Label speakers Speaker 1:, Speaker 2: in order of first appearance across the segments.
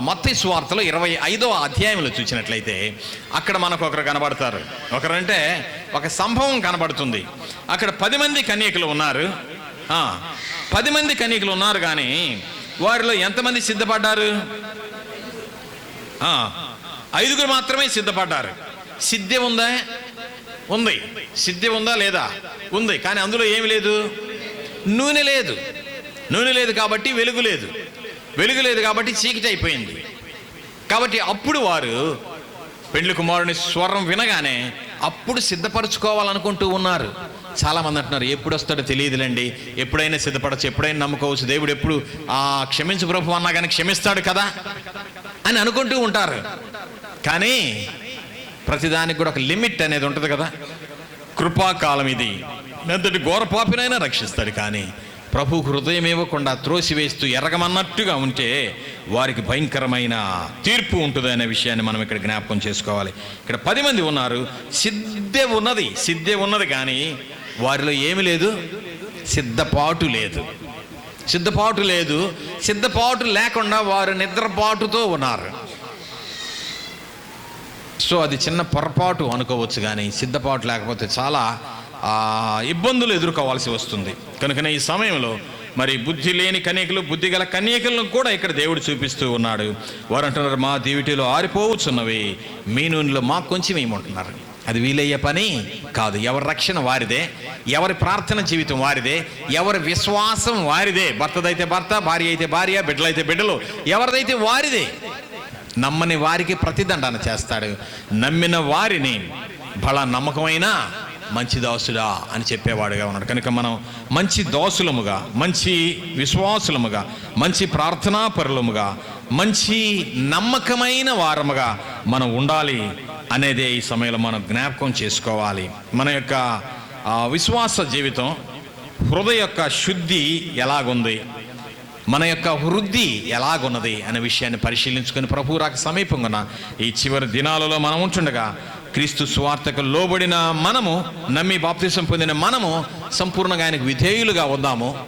Speaker 1: మత్తి స్వార్థలో ఇరవై ఐదవ అధ్యాయంలో చూసినట్లయితే అక్కడ మనకు ఒకరు కనబడతారు. ఒకరంటే ఒక సంభవం కనబడుతుంది. అక్కడ పది మంది కన్యకులు ఉన్నారు. పది మంది కన్యకులు ఉన్నారు కానీ వారిలో ఎంతమంది సిద్ధపడ్డారు? ఐదుగురు మాత్రమే సిద్ధపడ్డారు. సిద్ధి ఉందా? ఉంది. సిద్ధి ఉందా? లేదా? ఉంది. కానీ అందులో ఏమి లేదు? నూనె లేదు. నూనె లేదు కాబట్టి వెలుగు లేదు. వెలుగు లేదు కాబట్టి చీకటి అయిపోయింది. కాబట్టి అప్పుడు వారు పెండ్లి కుమారుని స్వరం వినగానే అప్పుడు సిద్ధపరచుకోవాలనుకుంటూ ఉన్నారు. చాలా మంది అంటున్నారు ఎప్పుడు వస్తాడో తెలియదులేండి. ఎప్పుడైనా సిద్ధపడచ్చు. ఎప్పుడైనా నమ్ముకోవచ్చు. దేవుడు ఎప్పుడు ఆ క్షమించు ప్రభు అన్నా కానీ క్షమిస్తాడు కదా? అని అనుకుంటూ ఉంటారు. కానీ ప్రతిదానికి కూడా ఒక లిమిట్ అనేది ఉంటుంది కదా. కృపాకాలం ఇది. ఎంతటి ఘోర పాపినైనా రక్షిస్తాడు కానీ ప్రభు హృదయం ఇవ్వకుండా త్రోసివేస్తూ ఎరగమన్నట్టుగా ఉంటే వారికి భయంకరమైన తీర్పు ఉంటుంది అనే విషయాన్ని మనం ఇక్కడ జ్ఞాపకం చేసుకోవాలి. ఇక్కడ పది మంది ఉన్నారు. సిద్ధే ఉన్నది. సిద్ధే ఉన్నది కానీ వారిలో ఏమి లేదు. సిద్ధపాటు లేదు. సిద్ధపాటు లేదు. సిద్ధపాటు లేకుండా వారు నిద్రపాటుతో ఉన్నారు. సో అది చిన్న పొరపాటు అనుకోవచ్చు కానీ సిద్ధపాటు లేకపోతే చాలా ఆ, ఇబ్బందులు ఎదుర్కోవాల్సి వస్తుంది. కనుకనే ఈ సమయంలో మరి బుద్ధి లేని కన్యకలు బుద్ధి గల కన్యకలను కూడా ఇక్కడ దేవుడు చూపిస్తూ ఉన్నాడు. వారు అంటున్నారు మా దీవిటిలో ఆరిపోవచ్చున్నవి మీ నూనెలో మాకు కొంచెం ఏమంటున్నారు? అది వీలయ్యే పని కాదు. ఎవరి రక్షణ వారిదే. ఎవరి ప్రార్థన జీవితం వారిదే. ఎవరి విశ్వాసం వారిదే. భర్తదైతే భర్త భార్య అయితే భార్య బిడ్డలైతే బిడ్డలు. ఎవరిదైతే వారిదే నమ్మని వారికి ప్రతిదండన చేస్తాడు. నమ్మిన వారిని బల నమ్మకమైన మంచి దాసుడా అని చెప్పేవాడుగా ఉన్నాడు. కనుక మనం మంచి దోసులముగా మంచి విశ్వాసులముగా మంచి ప్రార్థనా పరులముగా మంచి నమ్మకమైన వారముగా మనం ఉండాలి అనేదే ఈ సమయంలో మనం జ్ఞాపకం చేసుకోవాలి. మన యొక్క విశ్వాస జీవితం హృదయ యొక్క శుద్ధి ఎలాగుంది? మన యొక్క వృద్ధి ఎలాగున్నది? అనే విషయాన్ని పరిశీలించుకొని ప్రభు రాక సమీపంగా ఈ చివరి దినాలలో మనం ఉంటుండగా క్రీస్తు స్వార్థకు లోబడిన మనము నమ్మి బాప్తిసం పొందిన మనము సంపూర్ణంగా ఆయనకు విధేయులుగా ఉందాము.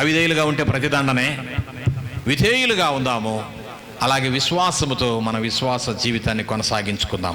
Speaker 1: అవిధేయులుగా ఉంటే ప్రతిదండనే. విధేయులుగా ఉందాము. అలాగే విశ్వాసముతో మన విశ్వాస జీవితాన్ని కొనసాగించుకుందాం